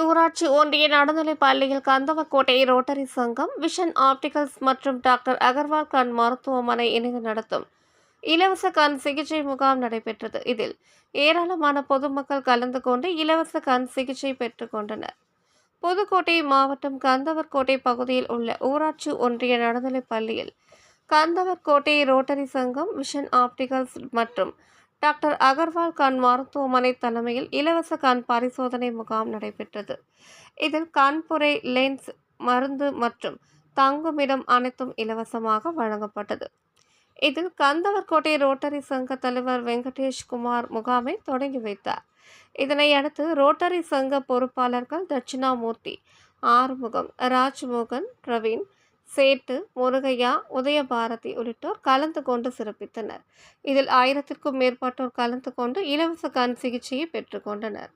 ஊராட்சி ஒன்றிய நடுநிலைப் பள்ளியில் கந்தவக்கோட்டை ரோட்டரி சங்கம் விஷன் ஆப்டிகல்ஸ் மற்றும் டாக்டர் அகர்வால் கண் மருத்துவமனை இணைந்து நடத்தும் இலவச கண் சிகிச்சை முகாம் நடைபெற்றது. இதில் ஏராளமான பொதுமக்கள் கலந்து கொண்டு இலவச கண் சிகிச்சை பெற்றுக்கொண்டனர் புதுக்கோட்டை மாவட்டம் கந்தவர்கோட்டை பகுதியில் உள்ள ஊராட்சி ஒன்றிய நடுநிலைப் பள்ளியில் கந்தவர்கோட்டை ரோட்டரி சங்கம் விஷன் ஆப்டிகல்ஸ் மற்றும் டாக்டர் அகர்வால் கண் மருத்துவமனை தலைமையில் இலவச கண் பரிசோதனை முகாம் நடைபெற்றது. இதில் கண்புரை லென்ஸ் மருந்து மற்றும் தங்குமிடம் அனைத்தும் இலவசமாக வழங்கப்பட்டது. இதில் கந்தவர்கோட்டை ரோட்டரி சங்க தலைவர் வெங்கடேஷ் குமார் முகாமை தொடங்கி வைத்தார். இதனை அடுத்து ரோட்டரி சங்க பொறுப்பாளர்கள் தட்சிணாமூர்த்தி ஆறுமுகம் ராஜ்மோகன் பிரவீன் சேட்டு முருகையா உதயபாரதி உள்ளிட்டோர் கலந்து கொண்டு சிறப்பித்தனர். இதில் ஆயிரத்திற்கும் மேற்பட்டோர் கலந்து கொண்டு இலவச கண் சிகிச்சையை பெற்றுக்கொண்டனர்